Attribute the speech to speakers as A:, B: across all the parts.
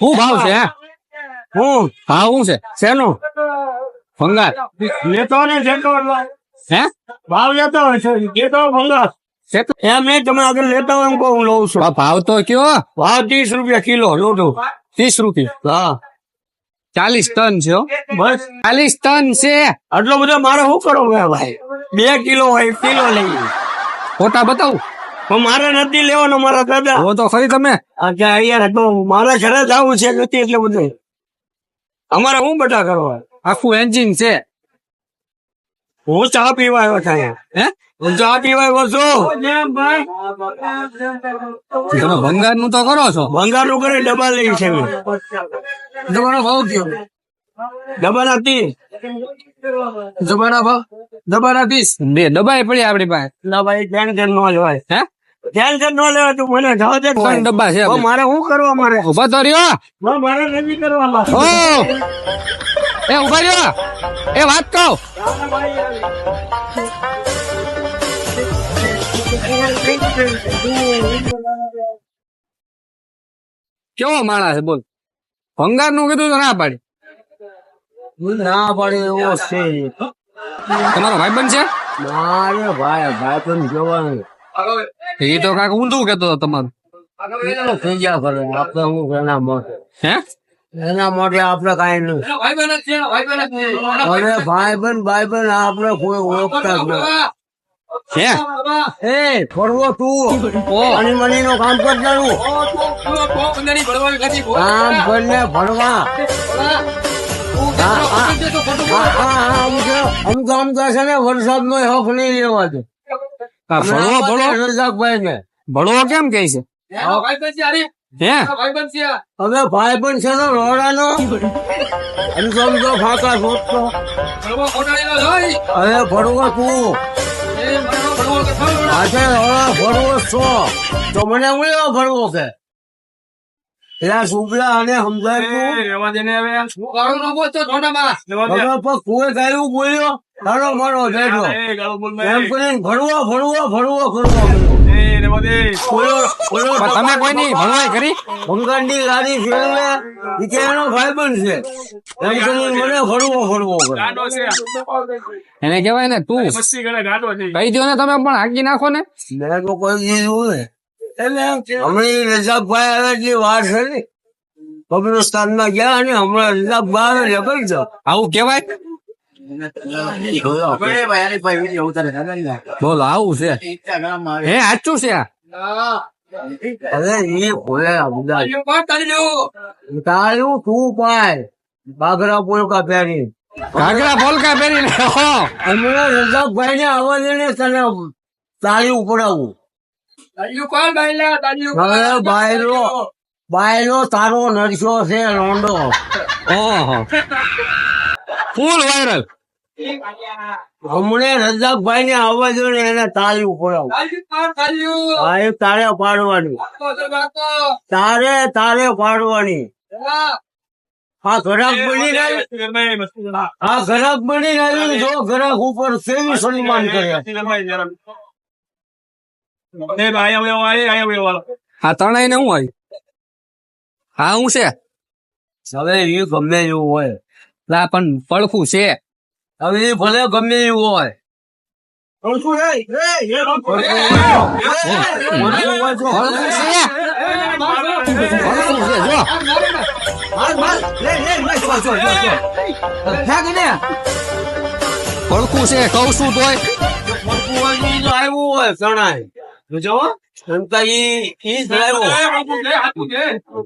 A: શું ભાવ છે હે?
B: હું
A: ભાવ શું છે?
B: શેનું?
A: ભંગાર.
B: લેતો ને જેટલો
A: હે?
B: ભાવ લેતો હોય છે એમ નહીં તમે આગળ લેતા હોય એમ કહું હું લઉં છું.
A: ભાવ તો કયો?
B: ભાવ ત્રીસ રૂપિયા કિલો લોટો.
A: ત્રીસ રૂપિયા?
B: હા.
A: ચાલીસ ટન છે હો.
B: બસ.
A: ચાલીસ ટન છે.
B: આટલો બધો મારે શું કરો? ભાઈ બે કિલો હોય કિલો લઈ.
A: ફોટા બતાવું.
B: મારે નથી લેવાનો મારા દાદા.
A: હું તો ખરી તમે?
B: મારા ઘરે જ આવું છે નથી એટલે બધું. અમારે હું બધા કરવા?
A: આખું એન્જિન છે.
B: હું ચા પીવા આવ્યો છે
A: હે?
B: હું ચા પીવા આવ્યો છું.
A: તમે ભંગારનું તો કરો છો.
B: ભંગારનું કરે ડબ્બા લઈ છે.
A: તમારો ભાવ કયો
B: ડબ્બા નથી
A: દબાના ભાવ દબાના ત્રીસ. બે દબાઈ પડી આપડી પાસે.
B: ના ભાઈ નો જ હોય
A: હે?
B: ટેન્શન ન લેવાય તું મને જવા દે
A: ત્રણ ડબ્બા છે
B: મારે શું કરવા મારે?
A: ઊભા તો રહ્યો.
B: મારે નથી કરવા
A: ઓ. એ ઊભા રહ્યો. એ વાત કહું. કેવો માણસ છે બોલ. ભંગારનું કીધું તો ના પાડી.
B: ના પડે એવો છે.
A: તમારો બન છે?
B: મારે ભાઈ ભાઈ પણ જોવાનું.
A: એ તો કાંક ઊંધું કેતો તમારે.
B: થઈ ગયા કરે આપણે હું એના માટે
A: હે?
B: એના માટે આપણે કાંઈ નહીં. અરે ભાઈ બન ભાઈ બન આપણે કોઈ ઓળખતા જ
A: હે?
B: એ ફરવો તું. અને મની નું કામ કરવાનું કામ કરીને ભણવા. વરસાદ નો હક નહીં લેવા દે
A: આ ભણવો ભણવો? ભણવો કેમ કે છે? હે?
B: હવે ભાઈ પણ છે ને રોડાનો. ફાકા શોધતો. ભણવો તું આજે હવે ભરવો છો? તો મને ભરવો કે એટલે સુપલા અને સમજાયું હવે. કોઈ ગાયું બોલ્યો? તારો મારો બેઠો એમ કરીને ભરવો બોલ્યો બોલ્યો
A: પણ તમે કોઈ નહીં ભણવાય કરી?
B: બંગાળની ગાડી ફેરવે ઈ એનો ભાઈબંધ છે. એમ કરીને મને ભરવો ભરવો
A: એને કહેવાય ને તું. કહી દો ને તમે પણ હાકી નાખો ને.
B: મેં તો કોઈ દીધું ને એટલે હમણાં રજાકભાઈ આવે એટલી વાર છે ને. કબ્રસ્તાનમાં ગયા અને હમણાં રજાકભાઈ આવે કહી
A: આવું કેવાય બોલો આવું છે. હે સાચું છે?
B: અરે એ ભોલે તારું તું પાય બાઘરા પોલકા પહેરી.
A: ઘાઘરા બોલકા પહેરીને
B: હમણાં રજાકભાઈ ને આવા દે ને તને તાળી ઉપડાવું. બાયરો બાયરો તારો નરસો છે રોંડો.
A: ઓહો. Full viral.
B: હમણે રજાકભાઈ ને આવવા જો ને એને તાળી ઉપડાવું તારે પાડવાની તારે તારે પાડવાની. હા. ઘરાક બની ગયું. આ ઘરાક બની ગયું જો ઘરાક ઉપર કેવી સન્માન કરે.
A: હા તણાઈ ને હું હોય હા હું છે.
B: હવે એ ગમે એવું હોય.
A: પણ પડખું છે.
B: હવે એ ભલે ગમે એવું હોય.
A: પડખું છે કઉ તોય.
B: આવ્યું હોય શણાય જો તો ઈ ઈ જ લાવ્યો.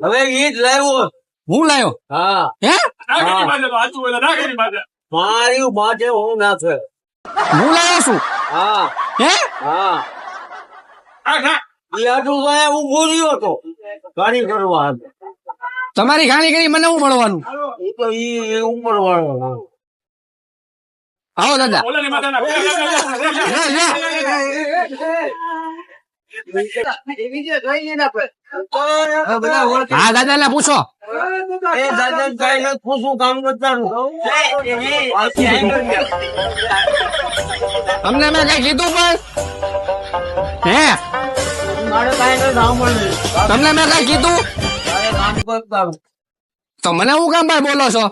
B: હવે ઈ જ લાવ્યો.
A: હું લાવ્યો
B: હા.
A: હે?
B: મારી માટે હું નાખે
A: હું લાયો છું?
B: હા.
A: હે?
B: હા. હું બોલ્યો હતો ગાડી કરવા
A: તમારી ગાડી કરી મને હું મળવાનું
B: એ તો ઈ ઉંમર વાળો
A: આવો દાદા. હા દાદા ને પૂછો.
B: એ દાદા કઈ ને પૂછું કામ કરતા
A: તમને મેં કઈ કીધું પણ? હે? તમને મેં કઈ કીધું?
B: તમને
A: તો મને હું કામ ભાઈ બોલો છો?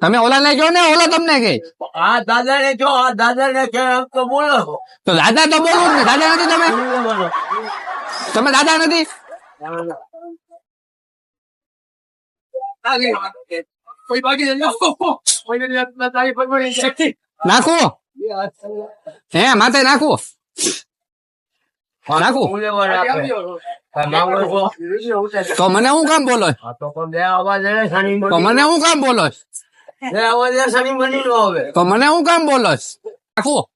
A: તમે ઓલા ને કહો ને ઓલા તમને કે
B: આ દાદા ને જો આ દાદા ને કે તો બોલો.
A: તો દાદા તો બોલો ને દાદા નથી તમે? તમે દાદા નથી? નાખો. હે માથે નાખું. નાખું? તો. મને હું કામ બોલો? તો મને હું કામ બોલો? તો મને હું કામ બોલો? છો?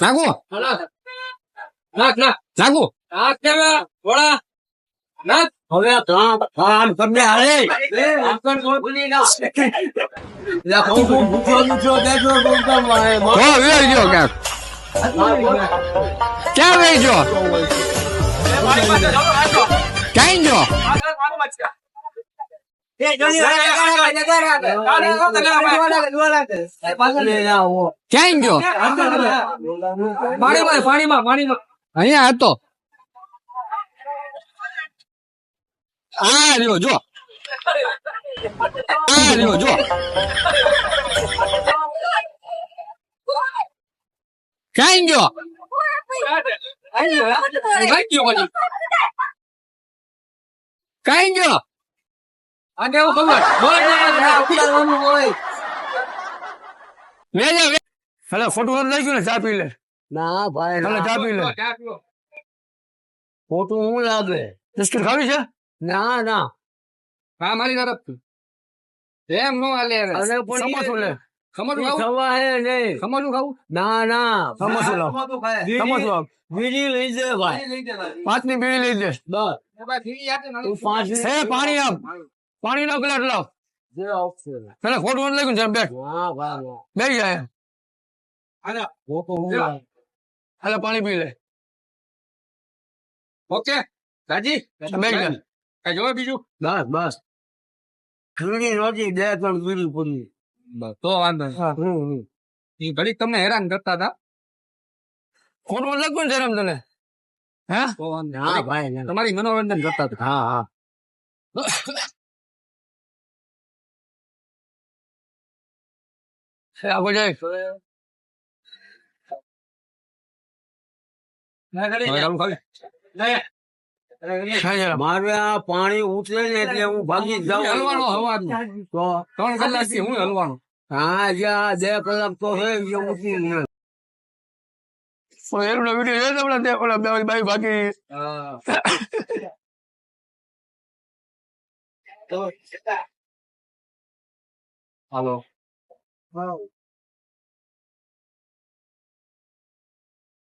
A: નાખું નાખું નાખું
B: હવે કામ કામ તમને હાલે. લાખો ભૂખ્યો મારે
A: તો વેઈ ગયો ક્યાંક ક્યાં ગયો પાણીમાં પાણીમાં પાણીમાં. અહીંયા હતો. આ રહ્યો જો. આ રહ્યો જો. ક્યાંય ગયો ક્યાંય ગયો વેજે હેલો ફોટો લઈ ગયો ને ચા પી લે
B: ના ભાઈ
A: હેલો ચા પી લે
B: ખોટું હું લાગે
A: બિસ્કિટ ખાવી છે
B: ના ના
A: હા મારી તરફથી એમ નો હાલે.
B: અરે પણ
A: સમોસું લે સમોસું ખાવું
B: ખવા હે નહીં
A: સમોસું ખાવું
B: ના ના
A: સમોસું લાવ સમોસું આપ
B: બીજી લઈ દે ભાઈ
A: પાંચની બીડી લઈ લે
B: બસ તું પાંચ
A: હે પાણી આપ પાણી નો ગ્લાસ લાવ
B: જે આવશે
A: પેલા ખોટું નથી લાગ્યું છે બેઠ
B: ના ભાઈ ના.
A: બેસી જાય
B: ખોટું હું લાગે
A: હાલે પાણી પી લે ઓકે રાજી બેસી જા કઈ જોવે બીજું
B: બસ બસ ખીરી નહોતી બે ત્રણ બીડી પડી
A: બસ તો વાંધો એ ઘડીક તમને હેરાન કરતા હતા ખોટું લાગ્યું છે રમ તને? હે.
B: ના ભાઈ
A: તમારી મનોરંજન કરતા હતા
B: હા હા.
A: આ ખાવી. ખાઈ જરા.
B: મારે આ પાણી ઉતરે ને એટલે હું ભાગી જ
A: હલવાનો
B: જાઉં
A: હવાનું
B: તો
A: ત્રણ કલાકથી હું હલવાનું.
B: હા જ્યાં બે કલાક તો છે એ ઉતરી જ નથી.
A: એનો વીડિયો જોયો તમને તે ઓલા બે બાઈ ભાગી. હાલો.